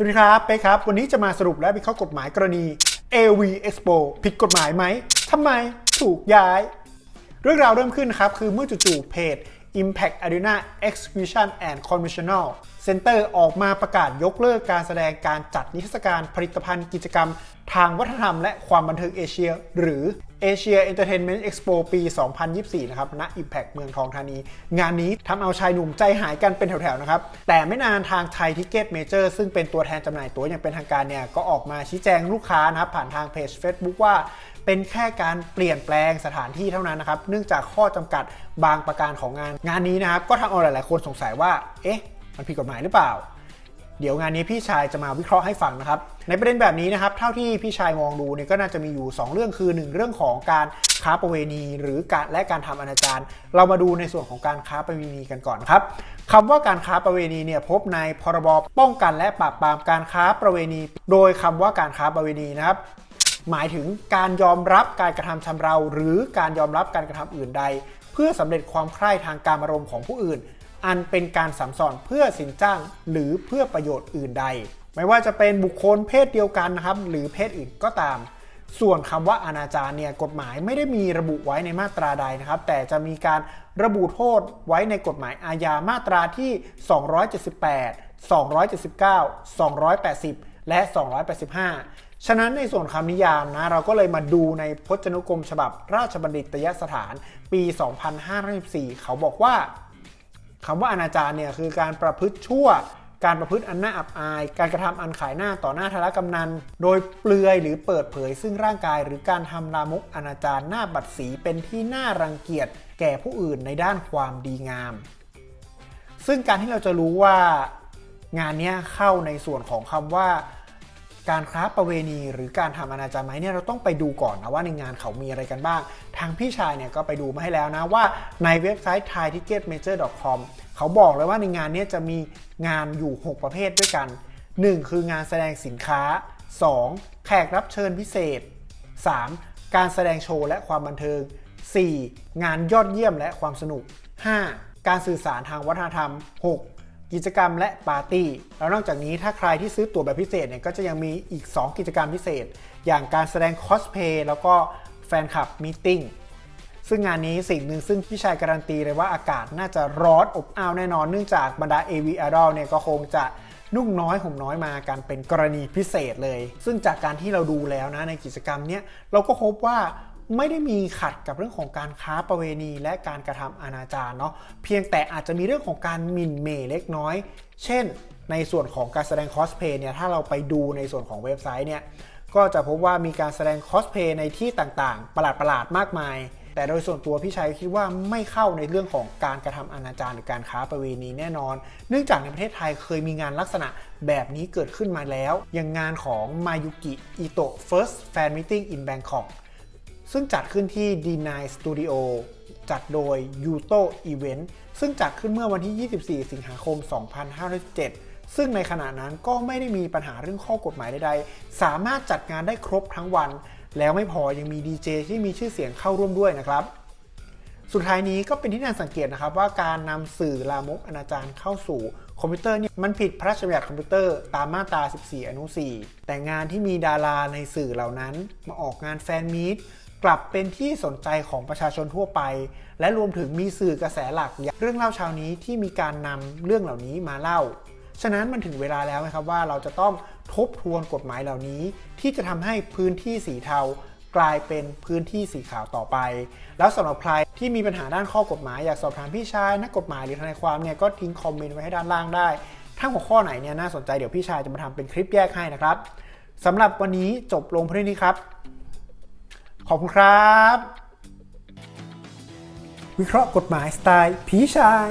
สวัสดีครับเป๊กครับ วันนี้จะมาสรุปและวิเคราะห์กฎหมายกรณี AV Expo ผิดกฎหมายไหมทำไมถูกย้าย เรื่องราวเริ่มขึ้นครับ คือเมื่อจู่ๆเพจ Impact Arena Exhibition and Conventional Center ออกมาประกาศยกเลิกการแสดงการจัดนิทรรศการผลิตภัณฑ์กิจกรรม ทางวัฒนธรรมและความบันเทิงเอเชีย หรือ Asia Entertainment Expo ปี 2024 นะครับ ณ Impact เมืองทองธานี งานนี้ทำเอาชายหนุ่มใจหายกันเป็นแถวๆ นะครับ แต่ไม่นานทางไทยทิเก็ตเมเจอร์ซึ่งเป็นตัวแทนจำหน่ายตั๋วอย่างเป็นทางการเนี่ย ก็ออกมาชี้แจงลูกค้านะครับ ผ่านทางเพจ Facebook ว่าเป็นแค่การเปลี่ยนแปลงสถานที่เท่านั้นนะครับ เนื่องจากข้อจำกัดบางประการของงาน งานนี้นะครับ ก็ทำเอาหลายๆ คนสงสัยว่า เอ๊ะ มันผิดกฎหมายหรือเปล่า เดี๋ยวงานนี้พี่ชายจะมาวิเคราะห์ให้ฟังนะครับ ในประเด็นแบบนี้นะครับ เท่าที่พี่ชายมองดูเนี่ยก็น่าจะมีอยู่ 2 เรื่องคือ 1 เรื่องของการค้าประเวณีหรือการและการทำอนาจารเรามาดูในส่วนของการค้าประเวณีกันก่อนครับคำว่าการค้าประเวณีเนี่ยพบในพรบป้องกันและปราบปรามการค้าประเวณี โดยคำว่าการค้าประเวณีนะครับหมายถึงการยอมรับการกระทำชำเรา หรือการยอมรับการกระทำอื่นใด เพื่อสำเร็จความใคร่ทางการอารมณ์ของผู้อื่น อันเป็นการสัมสอนเพื่อสินจ้างหรือเพื่อประโยชน์อื่นใด ไม่ว่าจะเป็นบุคคลเพศเดียวกันนะครับหรือเพศอื่นก็ตาม ส่วนคำว่าอนาจารเนี่ยกฎหมายไม่ได้มีระบุไว้ในมาตราใดนะครับ แต่จะมีการระบุโทษไว้ในกฎหมายอาญามาตราที่ 278 279 280 และ 285 ฉะนั้นในส่วนคำนิยามนะเราก็เลยมาดูในพจนานุกรมฉบับราชบัณฑิตยสถานปี 2514 เขาบอกว่า คำว่าอนาจารเนี่ยคือการประพฤติชั่ว การประพฤติอันน่าอับอาย การกระทำอันขายหน้าต่อหน้าธารกำนัน โดยเปลือยหรือเปิดเผย ซึ่งร่างกายหรือการทำลามกอนาจารหน้าบัดสีเป็นที่น่ารังเกียจแก่ผู้อื่นในด้านความดีงาม ซึ่งการที่เราจะรู้ว่างานนี้เข้าในส่วนของคำว่า การค้าประเวณี หรือการทำอนาจารไหมเนี่ยเราต้องไปดูก่อนนะว่าในงานเขามีอะไรกันบ้าง ทางพี่ชายเนี่ยก็ไปดูมาให้แล้วนะว่าในเว็บไซต์ thaiticketmajor.com เขาบอกเลยว่าในงานนี้จะมีงานอยู่ 6 ประเภทด้วยกัน 1 คืองานแสดงสินค้า 2. แขกรับเชิญพิเศษ 3. การแสดงโชว์และความบันเทิง 4. งานยอดเยี่ยมและความสนุก 5. การสื่อสารทางวัฒนธรรม 6. กิจกรรมและปาร์ตี้ แล้วนอกจากนี้ถ้าใครที่ซื้อตั๋วแบบพิเศษเนี่ยก็จะยังมีอีก 2 กิจกรรมพิเศษ อย่างการแสดงคอสเพย์แล้วก็แฟนคลับมีติ้งซึ่งงานนี้สิ่งหนึ่งซึ่งพี่ชายการันตีเลยว่าอากาศน่าจะร้อนอบอ้าวแน่นอนเนื่องจากบรรดา AV Idol เนี่ยก็คงจะนุ่งน้อยห่มน้อยมากันเป็นกรณีพิเศษเลย ซึ่งจากการที่เราดูแล้วนะในกิจกรรมเนี้ยเราก็พบว่า ไม่ได้มีขัดกับเรื่องของการค้าประเวณีและการกระทำอนาจารเนาะเพียงแต่อาจจะมีเรื่องของการหมิ่นเหม่เล็กน้อย เช่น ในส่วนของการแสดงคอสเพย์เนี่ยถ้าเราไปดูในส่วนของเว็บไซต์เนี่ยก็จะพบว่ามีการแสดงคอสเพย์ในที่ต่างๆ ประหลาดๆมากมายแต่โดยส่วนตัวพี่ชัยคิดว่าไม่เข้าในเรื่องของการกระทำอนาจารหรือการค้าประเวณีแน่นอน เนื่องจากในประเทศไทยเคยมีงานลักษณะแบบนี้เกิดขึ้นมาแล้ว อย่างงานของมายุกิอิโตะ First Fan Meeting in Bangkok ซึ่งจัดขึ้นที่ D9 Studio จัดโดย Yuto Event ซึ่งจัดขึ้นเมื่อวันที่ 24 สิงหาคม 2507 ซึ่งในขณะนั้นก็ไม่ได้มีปัญหาเรื่องข้อกฎหมายใดๆ สามารถจัดงานได้ครบทั้งวัน แล้วไม่พอยังมีดีเจที่มีชื่อเสียงเข้าร่วมด้วยนะครับ สุดท้ายนี้ก็เป็นที่น่าสังเกตนะครับว่าการนำสื่อลามกอนาจารเข้าสู่คอมพิวเตอร์เนี่ยมันผิดพระราชบัญญัติคอมพิวเตอร์ตามมาตรา 14 อนุ 4 แต่งานที่มีดาราในสื่อเหล่านั้น มาออกงานแฟนมีต กลับเป็นที่สนใจของประชาชนทั่วไป และรวมถึงมีสื่อกระแสหลักเรื่องเล่าเช้านี้ที่มีการนำเรื่องเหล่านี้มาเล่า ฉะนั้นมันถึงเวลาแล้วนะครับว่าเราจะต้องทบทวนกฎหมายเหล่านี้ ที่จะทำให้พื้นที่สีเทากลายเป็นพื้นที่สีขาวต่อไป แล้วสำหรับใครที่มีปัญหาด้านข้อกฎหมายอยากสอบถามพี่ชายนักกฎหมายหรือทนายความเนี่ยก็ทิ้งคอมเมนต์ไว้ให้ด้านล่างได้ ถ้าหัวข้อไหนเนี่ยน่าสนใจเดี๋ยวพี่ชายจะมาทำเป็นคลิปแยกให้นะครับสำหรับวันนี้จบลงเพียงนี้ครับ ขอบคุณครับ วิเคราะห์กฎหมายสไตล์ผีชาย